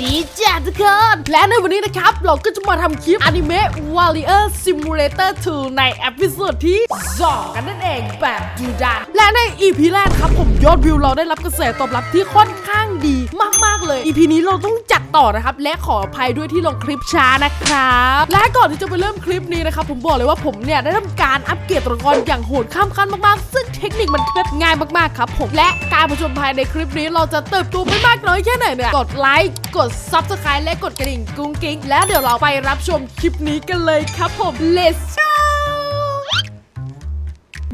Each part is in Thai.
ดีจ้าทุกคนและในวันนี้นะครับ เราก็จะมาทำคลิป Anime Warrior Simulator 2 ในเอพิโซดที่2กันนั่นเองแบบดูดันและใน EP แรกครับผมยอดวิวเราได้รับกระแสตอบรับที่ค่อนข้างดี มาก ๆ เลย EP นี้เราต้องจัดต่อนะครับ และขออภัยด้วยที่ลงคลิปช้านะครับ และก่อนที่จะไปเริ่มคลิปนี้นะครับผมบอกเลยว่าผมเนี่ยได้ทำการอัปเกรดตัวละครอย่างโหดข้ามขั้นมากๆ ซึ่งเทคนิคมันเทบง่ายมากๆครับผมและการผจญภัยในคลิปนี้เราจะเติบโตไปมากน้อยแค่ไหนเนี่ยกดไลค์กด Subscribe และกดกระดิ่งกุ้งกิ้งและเดี๋ยวเราไปรับชมคลิปนี้กันเลยครับผม Let's go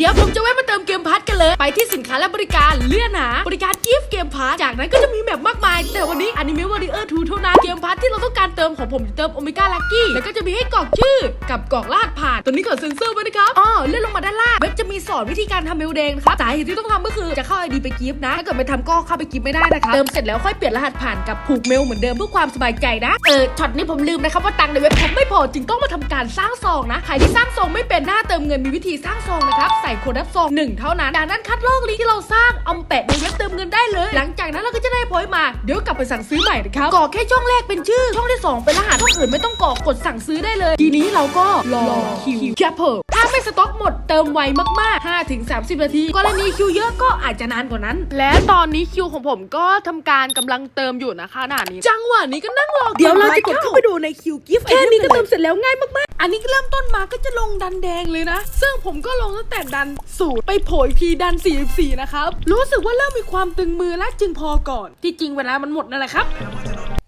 เดี๋ยวผมจะแวะมาเติมเกมพัทกันเลย ไปที่สินค้าและบริการเลื่อนหาบริการกิฟต์เกมพัทจากนั้นก็จะมีแมปมากมาย แต่วันนี้อนิเมะวอริเออร์ทูเท่านั้นเกมพัทที่เราต้องการเติมของผมจะเติมโอเมก้าลักกี้แล้วก็จะมีให้กรอกชื่อกับกรอกรหัสผ่านตัวนี้กดเซ็นเซอร์ไว้นะครับอ๋อเลื่อนลงมาด้านล่างเว็บ จะมีสอนวิธีการทำเมลแดงนะครับสาเหตุที่ต้องทำก็คือจะเข้าไอดีไปกิฟต์นะถ้าเกิดไม่ทำก็เข้าไปกิฟต์ไม่ได้นะครับเติมเสร็จแล้วค่อยเปลี่ยนรหัสผ่านกับผูกเมลเหมือนเดิมเพื่อความสบายใจนะเออช็อตนี้ผมลืมนะครับว่าตังค์ในเว็บผมไม่พอจึงต้องมาทำการสร้างซองนะใครที่สร้างซองไม่เป็นหน้าเติมเงินมีวิธีสร้างซองนะครับใส่โค้ดรับซองหนึ่งเท่านั้นจากนั้นคัดลอกลิงก์ที่เราสร้างเอาแปะในเว็บเติมเงินได้เลย หลังจากนั้นเราก็จะได้พอยมาเดี๋ยวกลับไปสั่งซื้อใหม่นะครับกรอกแค่ช่องแรกเป็นชื่อ ช่องที่สองเป็นรหัสช่องอื่นไม่ต้องกรอกกดสั่งซื้อได้เลย ทีนี้เราก็รอคิวแคปเปอร์ ไม่สต็อกหมดเติมไวมากๆ5ถึง30 นาที กรณีคิวเยอะก็อาจจะนานกว่านั้น และตอนนี้คิวของผมก็ทำการกำลังเติมอยู่นะคะขณะนี้ จังหวะนี้ก็นั่งรอเดี๋ยวเราจะกดเข้าไปดูในคิวกิฟต์แค่นี้ก็เติมเสร็จแล้วง่ายมากอันนี้ก็เริ่มต้นมาก็จะลงดันแดงเลยนะ ซึ่งผมก็ลงตั้งแต่ดันสูตรไปโผล่อีกทีดัน 44 นะครับ รู้สึกว่าเริ่มมีความตึงมือและจึงพอก่อน ที่จริงเวลามันหมดนั่นแหละครับ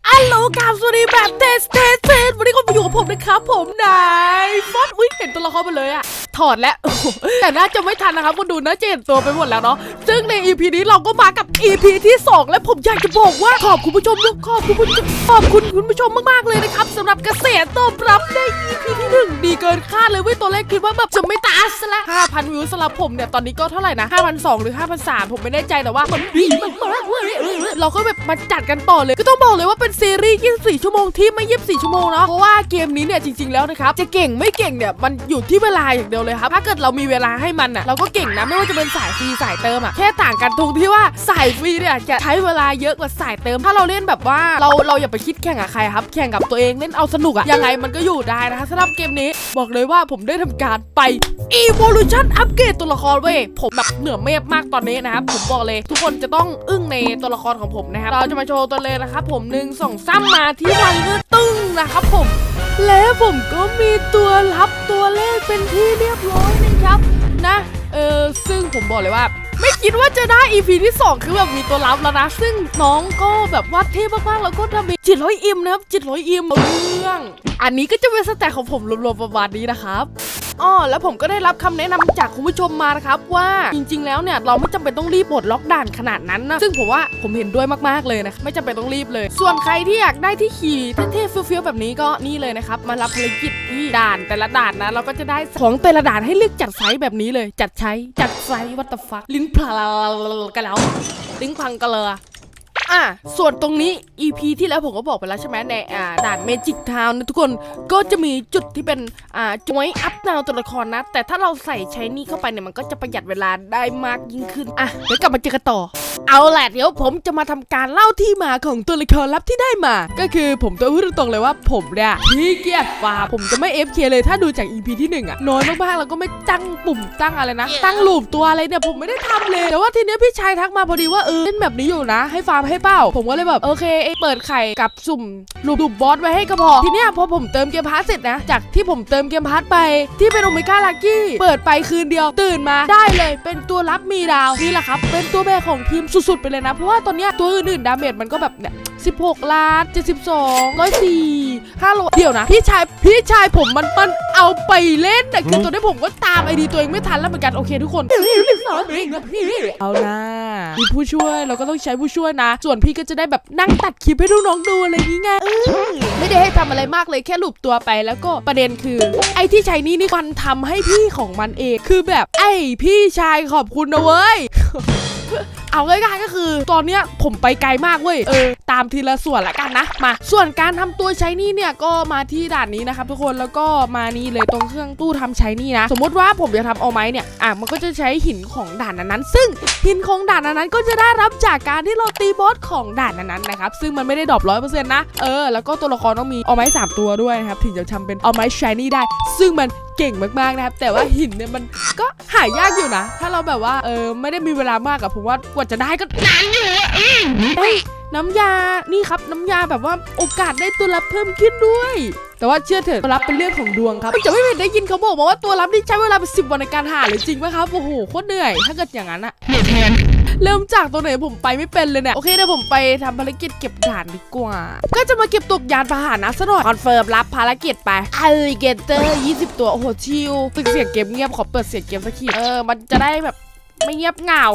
อัลโหลกราบสวัสดีแบบเทสเทสเทสวันนี้ก็มาอยู่กับผมนะครับผมนายฟอสอุ้ยเห็นตัวละครไปเลยอะ ถอดแล้ว แต่น่าจะไม่ทันนะครับคุณดูน่าจะเห็นตัวไปหมดแล้วเนาะซึ่งใน EP นี้เราก็มากับ EP ที่ 2 และผมอยากจะบอกว่าขอบคุณผู้ชมด้วยขอบคุณผู้ชมขอบคุณคุณผู้ชมมากๆเลยนะครับสำหรับกระแสตอบรับใน EP ที่หนึ่งดีเกินคาดเลยเว้ยตัวแรกคิดว่าแบบจะไม่ตาซะละ5,000วิวสำหรับผมเนี่ยตอนนี้ก็เท่าไหร่นะ5,200หรือ5,300ผมไม่แน่ใจแต่ว่ามันดีมากเว้ยเราก็แบบมาจัดกันต่อเลยก็ต้องบอกเลยว่าเป็นซีรีส์24ชั่วโมงที่ไม่24ชั่วโมงเนาะเพราะว่าเกมนี้เนี่ยจริง ๆแล้วนะครับจะเก่งไม่เก่งเนี่ยมันอยู่ที่เวลาอย่างเดียวเลยครับ ถ้าเกิดเรามีเวลาให้มันอะเราก็เก่งนะไม่ว่าจะเป็นสายฟรีสายเติมอะแค่ต่างกันตรงที่ว่าสายฟรีเนี่ยจะใช้เวลาเยอะกว่าสายเติม ถ้าเราเล่นแบบว่าเราเราอย่าไปคิดแข่งกับใครครับ แข่งกับตัวเองเล่นเอาสนุกอะยังไงมันก็อยู่ได้นะคะสำหรับเกมนี้บอกเลยว่าผมได้ทำการไป Evolution อัปเกรดตัวละครเว้ยผมแบบเหนือเมฆมากตอนนี้นะครับผมบอกเลย ทุกคนจะต้องอึ้งในตัวละครของผมนะครับเราจะมาโชว์ตัวเลยนะครับผมหนึ่งสองสามมาที่วันเลือตึ้งนะครับผม แล้วผมก็มีตัวรับตัวเลขเป็นที่เรียบร้อยนะครับ นะ เออซึ่งผมบอกเลยว่า ไม่คิดว่าจะได้ EP ที่ 2 คือแบบมีตัวรับแล้วนะ ซึ่งน้องก็แบบว่าเท่มากๆ แล้วก็ทำเป็นจิตร้อยอิมนะครับจิตร้อยอิมเอาเรื่อง อันนี้ก็จะเป็นสแต็กของผมรวมๆประมาณนี้นะครับ อ๋อแล้วผมก็ได้รับคำแนะนำจากคุณผู้ชมมานะครับว่าจริง ๆ แล้วเนี่ยเราไม่จำเป็นต้องรีบปลดล็อกด่านขนาดนั้นนะซึ่งผมว่าผมเห็นด้วยมากๆเลยนะไม่จำเป็นต้องรีบเลย ส่วนใครที่อยากได้ที่ขี่เท่ๆเฟี้ยวๆแบบนี้ก็นี่เลยนะครับมารับภารกิจที่ด่านแต่ละด่านนะเราก็จะได้ของแต่ละด่านให้เลือกจัดไซส์แบบนี้เลย จัดใช้จัดไซส์วัตฟักลิ้นพลากันแล้วลิ้นพังกันเลย อะส่วนตรงนี้ EP ที่แล้วผมก็บอกไปแล้วใช่ไหมในอ่าด่านเมจิกทาวน์นะทุกคนก็จะมีจุดที่เป็นอ่าจอยอัพดาวตัวละครนะ แต่ถ้าเราใส่ใช้นี่เข้าไปเนี่ยมันก็จะประหยัดเวลาได้มากยิ่งขึ้น อะเดี๋ยวกลับมาเจอกันต่อ เอาแหละเดี๋ยวผมจะมาทำการเล่าที่มาของตัวละครลับที่ได้มา ก็คือผมจะพูดตรงๆเลยว่าผมเนี่ยพี่เกียจฟาร์มผมจะไม่ FK เลยถ้าดูจาก EP ที่หนึ่งอะน้อยมากๆแล้วก็ไม่ตั้งปุ่มตั้งอะไรนะ ตั้งลูปตัวอะไรเนี่ยผมไม่ได้ทำเลยแต่ว่าทีเนี้ยพี่ชายทักมาพอดีว่าเออเล่นแบบนี้อยู่นะ ให้ฟาร์มให้เป้าผมก็เลยแบบโอเคไอ้เปิดไข่กับสุ่มลูปลูปบอสไว้ให้ก็พอทีเนี้ยพอผมเติมเกมพาร์ทเสร็จนะ จากที่ผมเติมเกมพาร์ทไป ที่เป็นโอเมก้าลักกี้เปิดไปคืนเดียวตื่นมาได้เลยเป็นตัวรับมีดาวนี่แหละครับ เป็นตัวแบกของทีมสุดๆไปเลยนะ เพราะว่าตอนเนี้ยตัวอื่นๆดาเมจมันก็แบบเนี่ย16 ล้าน 72 104 500เดี๋ยวนะ พี่ชายพี่ชายผมมันมันเอาไปเล่นนะคือตอนนี้ผมก็ตามไอดีตัวเองไม่ทันแล้วเหมือนกันโอเคทุกคนเอานะมีผู้ช่วยเราก็ต้องใช้ผู้ช่วยนะ ส่วนพี่ก็จะได้แบบนั่งตัดคลิปให้น้องๆดูอะไรอย่างงี้ไงไม่ได้ให้ทำอะไรมากเลยแค่หลูบตัวไปแล้วก็ประเด็นคือ ไอที่ใช้นี่นี่มันทำให้พี่ของมันเองคือแบบไอพี่ชายขอบคุณนะเว้ย เอาง่ายๆก็คือ ตอนเนี้ยผมไปไกลมากเว้ยเออตามทีละส่วนละกันนะมา ส่วนการทำตัวใช้นี่เนี่ยก็มาที่ด่านนี้นะครับทุกคนแล้วก็มานี่เลยตรงเครื่องตู้ทำใช้นี่นะ สมมติว่าผมจะทำเอาไม้เนี่ยอะมันก็จะใช้หินของด่านนั้นๆซึ่งหินของด่านนั้นๆก็จะได้รับจากการที่เราตีบอสของด่านนั้นๆนะครับซึ่งมันไม่ได้ดรอปร้อยเปอร์เซ็นต์นะเออแล้วก็ตัวละครต้องมีเอาไม้สามตัวด้วยนะครับถึงจะทำเป็นเอาไม้ชายนี่ได้ ซึ่งมันเก่งมากๆนะครับ แต่ว่าหินเนี่ยมันก็หายากอยู่นะ ถ้าเราแบบว่าเออไม่ได้มีเวลามากอะผมว่ากว่าจะได้ก็นานอยู่อะอืมเฮ้ยน้ำยา นี่ครับน้ำยาแบบว่าโอกาสได้ตัวรับเพิ่มขึ้นด้วย แต่ว่าเชื่อเถอะตัวรับเป็นเรื่องของดวงครับจะไม่เป็นได้ยินเขาบอกมาว่าตัวรับนี่ใช้เวลาเป็นสิบวันในการหาเลยจริงไหมครับ โอ้โหโคตรเหนื่อย ถ้าเกิดอย่างนั้นอะเเริ่มจากตัวไหนผมไปไม่เป็นเลยเนี่ย โอเคเดี๋ยวผมไปทำภารกิจเก็บด่านดีกว่า ก็จะมาเก็บตกยานพาหนะซะหน่อยคอนเฟิร์มรับภารกิจไปอ l ลิเกเตอร์20 ตัว โอ้โห ชิลตึกเสียงเกมเงียบ ขอเปิดเสียงเกมสักที เออ มันจะได้แบบไม่เงียบเหงา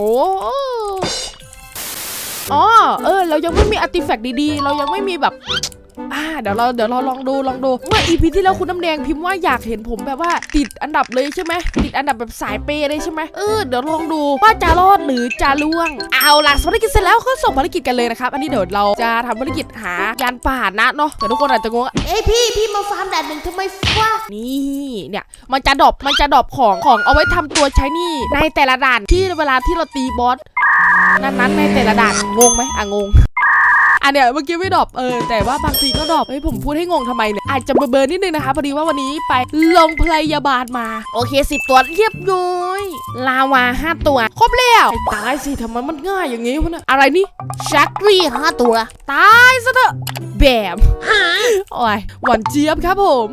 อ๋อ เออ เรายังไม่มีอาร์ติแฟกต์ดีๆ เรายังไม่มีแบบ อ่าเดี๋ยวเราเดี๋ยวเราลองดูลองดูเมื่ออีพีที่แล้วคุณน้ำแดงพิมพ์ว่าอยากเห็นผมแบบว่าติดอันดับเลยใช่ไหมติดอันดับแบบสายเปย์เลยใช่ไหมเออเดี๋ยวลองดูว่าจะรอดหรือจะล่วง เอาล่ะภารกิจเสร็จแล้วก็ส่งภารกิจกันเลยนะครับ อันนี้เดี๋ยวเราจะทำภารกิจหายานป่าหนะเนาะแต่ทุกคนอาจจะงงว่าเอ้ยพี่พี่มาฟาร์มแดดหนึ่งทำไมวะนี่เนี่ยมันจะดรอปมันจะดรอปของของเอาไว้ทำตัวใช้นี่ในแต่ละด่านที่เวลาที่เราตีบอสนั้นๆในแต่ละด่านงงไหมอะงง อันเนี้ยเมื่อกี้ไม่ดรอปเออแต่ว่าบางทีก็ดรอปเฮ้ยผมพูดให้งงทำไมเนี่ยอาจจะเบลอๆนิดนึงนะคะพอดีว่าวันนี้ไปลงพยาบาลมา โอเคสิบตัวเรียบร้อยลาวาห้าตัวครบแล้วไอ้ตายสิทำไมมันง่ายอย่างงี้วะเนี่ยอะไรนี่ชักรีห้าตัว ตายซะเถอะแบบโอ้ยหวานเจี๊ยบครับผม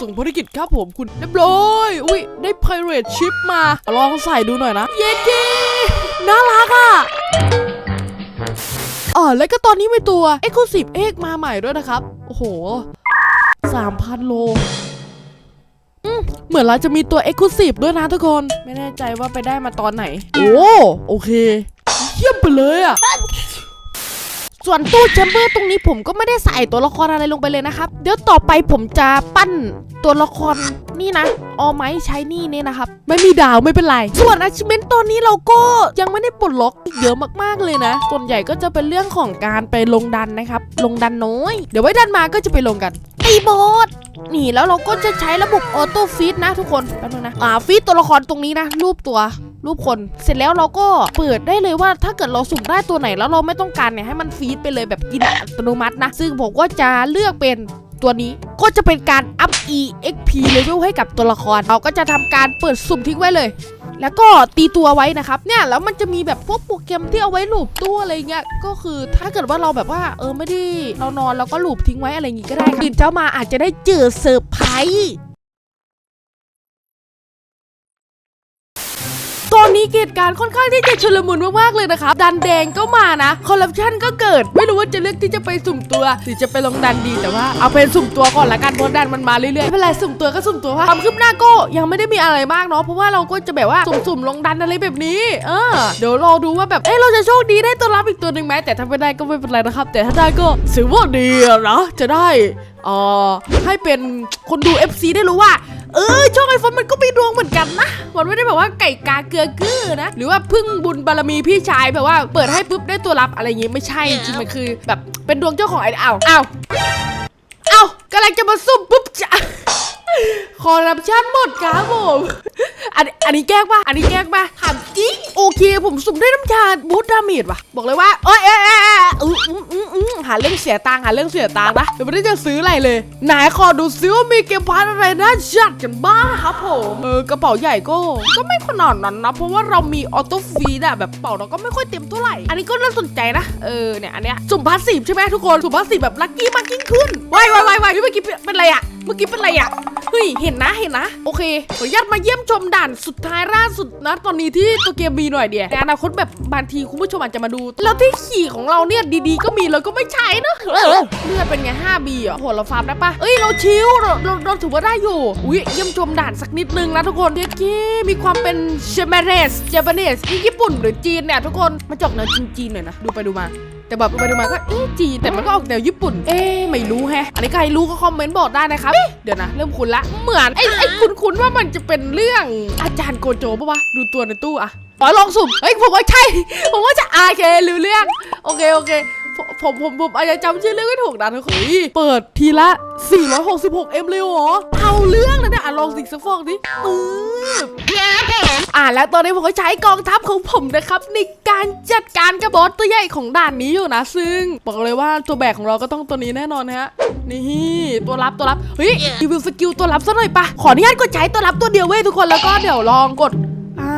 ส่งภารกิจครับผมคุณเรียบร้อยอุ้ยได้ pirate ship มา ลองใส่ดูหน่อยนะ เย้เก้น่ารักอะ อ๋อแล้วก็ตอนนี้มีตัว Exclusive X มาใหม่ด้วยนะครับ โอ้โห3,000โลเหมือนเราจะมีตัว Exclusive ด้วยนะทุกคน ไม่แน่ใจว่าไปได้มาตอนไหน โอ้โอเค เยี่ยมไปเลยอะ ส่วนตู้แชมเบอร์ตรงนี้ผมก็ไม่ได้ใส่ตัวละครอะไรลงไปเลยนะครับ เดี๋ยวต่อไปผมจะปั้นตัวละครนี่นะออไม้ใช้นี่เนี่ยนะครับ ไม่มีดาวไม่เป็นไร ส่วน achievement ตอนนี้เราก็ยังไม่ได้ปลดล็อกเยอะมากๆเลยนะ ส่วนใหญ่ก็จะเป็นเรื่องของการไปลงดันนะครับ ลงดันน้อย เดี๋ยวไว้ดันมาก็จะไปลงกันตีบอสนี่แล้วเราก็จะใช้ระบบออโต้ฟีดนะทุกคนแป๊บนึงนะอ่าฟีดตัวละครตรงนี้นะ รูปตัว รูปคน เสร็จแล้วเราก็เปิดได้เลยว่าถ้าเกิดเราสุ่มได้ตัวไหนแล้วเราไม่ต้องการเนี่ยให้มันฟีดไปเลยแบบกินอัตโนมัตินะ ซึ่งผมก็จะเลือกเป็นตัวนี้ก็จะเป็นการอัพ EXP level ให้กับตัวละคร เราก็จะทำการเปิดสุ่มทิ้งไว้เลย แล้วก็ตีตัวไว้นะครับ เนี่ยแล้วมันจะมีแบบพวกโปรแกรมที่เอาไว้ลูบตัวอะไรเงี้ย ก็คือถ้าเกิดว่าเราแบบว่า เออไม่ได้เรานอนแล้วก็ลูบทิ้งไว้อะไรอย่างงี้ก็ได้ตื่นเช้ามาอาจจะได้เจอเซอร์ไพรส์ ตอนนี้เหตุการค่อนข้างที่จะชุลมุนมากๆเลยนะครับดันแดงก็มานะคอร์รัปชันก็เกิด ไม่รู้ว่าจะเลือกที่จะไปสุ่มตัว หรือจะไปลงดันดีแต่ว่าเอาเป็นสุ่มตัวก่อนละกันเพราะดันมันมาเรื่อยๆไม่เป็นไรสุ่มตัวก็สุ่มตัวว่าความคืบหน้าก็ยังไม่ได้มีอะไรมากเนาะเพราะว่าเราก็จะแบบว่าสุ่มๆลงดันอะไรแบบนี้ เออเดี๋ยวรอดูว่าแบบเอ๊ะเราจะโชคดีได้ตัวรับอีกตัวหนึ่งไหมแต่ถ้าไม่ได้ก็ไม่เป็นไรนะครับแต่ถ้าได้ก็ถือว่าดีนะจะได้อ่อให้เป็นคนดู FC ได้รู้ว่า เออช่องไอโฟนมันก็มีดวงเหมือนกันนะมันไม่ได้แบบว่าไก่กาเกลือกือนะ หรือว่าพึ่งบุญบารมีพี่ชายแบบว่าเปิดให้ปุ๊บได้ตัวรับอะไรอย่างงี้ไม่ใช่จริงมันคือ แบบเป็นดวงเจ้าของไอ้อ้าวอ้าวอ้าวกำลังจะมาซุ่มปุ๊บจะคอร์รัปชันหมดครับผม อันอันนี้แกล้งป่ะ อันนี้แกล้งป่ะถาม จริง โอเค ผมสุ่มได้น้ำชาบูทดาเมจว่ะ บอกเลยว่าเอ้ยเอ้ยเอ้ยเอ้ยอืออืออืออือหาเรื่องเสียตังค์หาเรื่องเสียตังค์นะเดี๋ยวไม่ได้จะซื้ออะไรเลยไหนขอดูซิว่ามีเกมพาร์ทอะไรน่าจัดกันบ้างครับผมเออกระเป๋าใหญ่ก็ก็ไม่ขนาดนั้นนะเพราะว่าเรามีออโต้ฟีดอะแบบเป๋าเราก็ไม่ค่อยเต็มเท่าไหร่อันนี้ก็น่าสนใจนะเออเนี่ยอันเนี้ยสุ่มพาสซีฟใช่ไหมทุกคนสุ่มพาสซีฟแบบลัคกี้มากยิ่งขึ้นวายวายวายวายเมื่อกี้เป็นอะไรอะเมื่อกี้เป็นอะไรอะ เฮ้ย เห็นนะ เห็นนะ โอเค ขออนุญาตมาเยี่ยมชมด่านสุดท้ายล่าสุดนะ ตอนนี้ที่ตัวเกมมีหน่อยเดียวในอนาคตแบบบางทีคุณผู้ชมอาจจะมาดู แล้วที่ขี่ของเราเนี่ยดีๆ ก็มีเราก็ไม่ใช้นะเลือดเป็นไง 5B อะโหเราฟาร์มได้ปะเอ้ยเราชิลเราเราเราถือว่าได้อยู่ อุ้ยเยี่ยมชมด่านสักนิดนึงนะทุกคนเด็กกี้มีความเป็นเชมเบเรสเจแปนเนสที่ญี่ปุ่นหรือจีนเนี่ยทุกคนมาจอกเนื้อจีนๆหน่อยนะดูไปดูมา แต่แบบไปดูมาก็เอ๊ะจีนแต่มันก็ออกแนวญี่ปุ่น เอ๊ะไม่รู้แฮะ อันนี้ใครรู้ก็คอมเมนต์บอกได้นะครับ เดี๋ยวนะ เริ่มคุ้นละ เหมือนไอ้ไอ้คุ้นคุ้นๆว่ามันจะเป็นเรื่องอาจารย์โกโจปะวะดูตัวในตู้อะปอลองสุ่มเฮ้ยผมว่าใช่ ผมว่าจะอาเครู้เรื่อง โอเคโอเค ผมผมผมผมอาจจะจำชื่อเรื่องไม่ถูกนะทุกคนเฮ้ยเปิดทีละ 466 m เลยเหรอเอาเรื่องนะเนี่ยอะลองสิกสักฟองดิปึ๊บอ่าแล้วตอนนี้ผมก็ใช้กองทัพของผมนะครับ ในการจัดการกับบอสตัวใหญ่ของด่านนี้อยู่นะ ซึ่งบอกเลยว่าตัวแบกของเราก็ต้องตัวนี้แน่นอนฮะนี่ตัวรับตัวรับเฮ้ยรีวิวสกิลตัวรับซะหน่อยปะขออนุญาตกดใช้ตัวรับตัวเดียวเว้ยทุกคนแล้วก็เดี๋ยวลองกด อ่า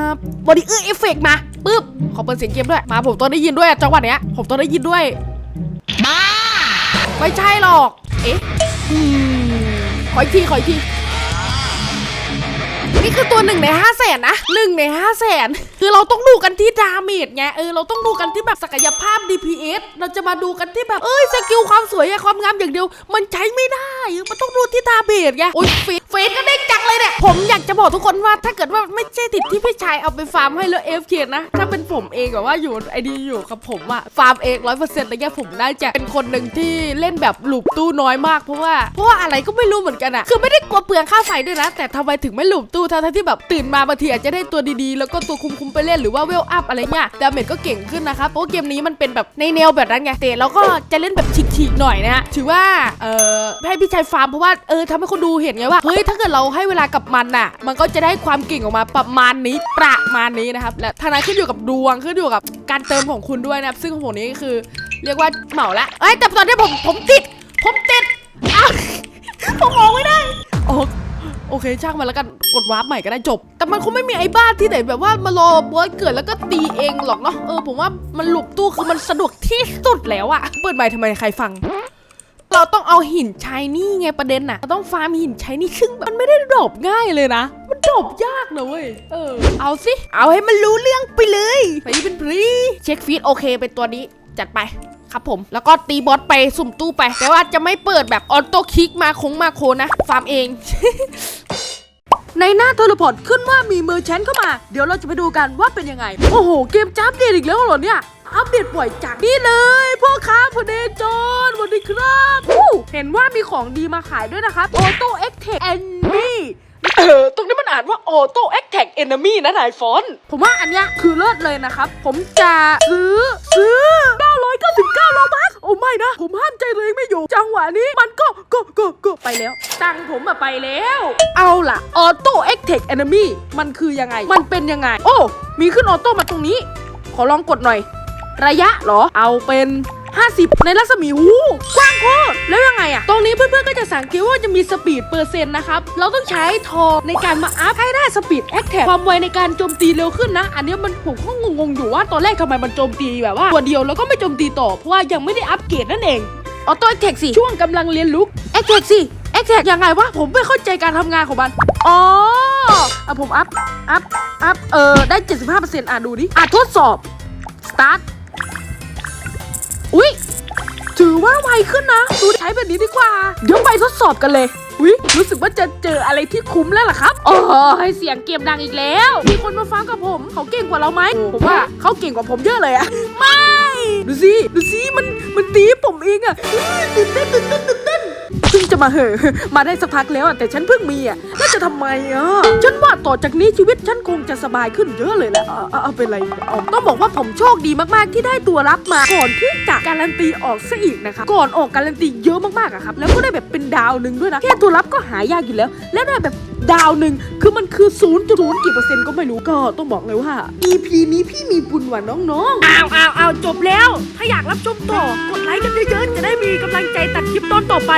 บอดี้เออเอฟเฟกมาปึ๊บขอเปิดเสียงเกมด้วย มาผมต้องได้ยินด้วยอะจังหวะเนี้ย ผมต้องได้ยินด้วยไม่ใช่หรอก เอ๊ะอืมขออีกทีขออีกที นี่คือตัวหนึ่งในห้าแสนนะหนึ่งในห้าแสนคือเราต้องดูกันที่ดาเมจไงเออเราต้องดูกันที่แบบศักยภาพ DPS เราจะมาดูกันที่แบบเอ้ยสกิลความสวยความงามอย่างเดียว มันใช้ไม่ได้มันต้องดูที่ดาเมจไงโอ้ยเฟสเฟสก็เด้งจังเลยเนี่ยผมอยากจะบอกทุกคนว่าถ้าเกิดว่าไม่ใช่ติดที่พี่ชายเอาไปฟาร์มให้แล้วเอฟเคนะ ถ้าเป็นผมเองแบบว่าอยู่ไอดีอยู่กับผมอะฟาร์มเองร้อยเปอร์เซ็นต์อะไรเงี้ยผมน่าจะเป็นคนหนึ่งที่เล่นแบบหลุมตู้น้อยมากเพราะว่าเพราะว่าอะไรก็ไม่รู้เหมือนกันอะคือไม่ได้กลัวเปลืองค่าไฟด้วยนะ แต่ทำไมถึงไม่หลุมตู้ทั้งๆที่แบบตื่นมาบางทีอาจจะได้ตัวดีๆ แล้วก็ตัวคุ้มๆไปเล่นหรือว่าเวลอัพอะไรเงี้ยดาเมจก็เก่งขึ้นนะคะเพราะเกมนี้มันเป็นแบบในแนวแบบนั้นไงแต่เราก็จะเล่นแบบฉีกๆหน่อยนะฮะถือว่าเอ่อให้พี่ชายฟาร์มเพราะว่าเออทำให้คนดูเห็นไงว่าเฮ้ยถ้าเกิดเราให้เวลากับมันน่ะ มันก็จะได้ความเก่งออกมาประมาณนี้ประมาณนี้นะครับและทางนั้นขึ้นอยู่กับดวงขึ้นอยู่กับการเติมของคุณด้วยนะครับซึ่งของผมนี้ก็คือเรียกว่าเหมาละเอ้ยแต่ตอนนี้ผมผมติด ผมติดอ้าวผมออกไม่ได้โอ โอเคช่างมันแล้วกันกดวาร์ปใหม่ก็ได้จบ แต่มันคงไม่มีไอ้บ้านที่ไหนแบบว่ามารอบอสเกิดแล้วก็ตีเองหรอกเนาะเออผมว่ามันหลบตู้คือมันสะดวกที่สุดแล้วอะเปิดใหม่ทำไมใครฟังเราต้องเอาหินชายนี่ไงประเด็นน่ะเราต้องฟาร์มหินชายนี่ซึ่งมันไม่ได้ดรอปง่ายเลยนะ มันดรอปยากนะเว้ยเออเอาสิ เอาให้มันรู้เรื่องไปเลย ช็คฟีดโอเค เป็นตัวนี้จัดไปครับผม แล้วก็ตีบอสไปสุ่มตู้ไป แต่ว่าจะไม่เปิดแบบออโต้คิกมาคงมาโคนะ ฟาร์มเอง ในหน้าเทเลพอร์ตขึ้นว่ามีเมอร์แชนเข้ามา เดี๋ยวเราจะไปดูกันว่าเป็นยังไง โอ้โห เกมจ้าอัปเดตอีกแล้วเหรอเนี่ย อัปเดตบ่อยจังนี่เลยพ่อค้าพเนจรสวัสดีครับเห็นว่ามีของดีมาขายด้วยนะครับออโต้เอ็กเทคแอนมี่เออตรงนี้านว่าออโต้แอคแท็กเอนมี่นะนายฟอน ผมว่าอันเนี้ยคือเลิศเลยนะครับ ผมจะซื้อ ซื้อ 999โลบัคโอ้ไม่นะ ผมห้ามใจตัวเองไม่อยู่ จังหวะนี้มันก็ก็ก็ก็ไปแล้ว ตังค์ผมอะไปแล้ว เอาล่ะออโต้เอ็กเทคแอนมี่มันคือยังไง มันเป็นยังไง โอ้ มีขึ้นออโต้มาตรงนี้ ขอลองกดหน่อย ระยะเหรอ เอาเป็น 50 ในรัศมีหูกว้างโคตรแล้วยังไงอะตรงนี้เพื่อนๆก็ สังเกตว่าจะมีสปีดเปอร์เซ็นต์นะครับ เราต้องใช้ทองในการมาอัพให้ได้สปีดแอคแท็ความไวในการโจมตีเร็วขึ้นนะ อันเนี้ยมันผมก็งงๆอยู่ว่าตอนแรกทำไมมันโจมตีแบบว่าตัวเดียวแล้วก็ไม่โจมตีต่อเพราะว่ายังไม่ได้อัปเกรดนั่นเองออโต้แอคแท็กสิช่วงกำลังเรียนรู้แอคแท็กสิแอคแท็กยังไงวะผมไม่เข้าใจการทำงานของมันอ๋ออะผมอัพอัพอัพเออได้ 75%อะดูดิอะทดสอบ start อุ้ ว่าไวขึ้นนะ ดูใช้แบบนี้ดีกว่า เดี๋ยวไปทดสอบกันเลยอุ้ยรู้สึกว่าจะเจออะไรที่คุ้มแล้วล่ะครับโอ้ให้เสียงเกมดังอีกแล้ว มีคนมาฟังกับผม เขาเก่งกว่าเราไหมผมว่าเขาเก่งกว่าผมเยอะเลยอะไม่ ดูสิ ดูสิ มัน มันตีผมเองอะอื้อตื่นเต้นตื่นเต้นตื่นเต้นเพิ่งจะ มาเหอะมาได้สักพักแล้วอะแต่ฉันเพิ่งมีอะแล้วจะทำไมอะฉันว่าต่อจากนี้ชีวิตฉันคงจะสบายขึ้นเยอะเลยแหละเอาเอาเอาเป็นไรเนี่ยเอาต้องบอกว่าผมโชคดีมากๆที่ได้ตัวรับมาก่อนที่จะการันตีออกซะอีกนะคะก่อนออกการันตีเยอะมากๆอะครับแล้วก็ได้แบบเป็นดาวหนึ่งด้วยนะแค่ตัวรับก็หายากอยู่แล้ว แล้วได้แบบดาวหนึ่งคือมันคือ0ูนย์จุดกี่เปอร์เซ็นต์ก็ไม่รู้ก็ต้องบอกเลยว่า EP นี้พี่มีบุญว่ะน้องๆอ้าวอ้าวอ้าวจบแล้ว ถ้าอยากรับชมต่อกดไลค์กันเยอะๆจะได้มีกำลังใจตัดคลิปตอนต่อไป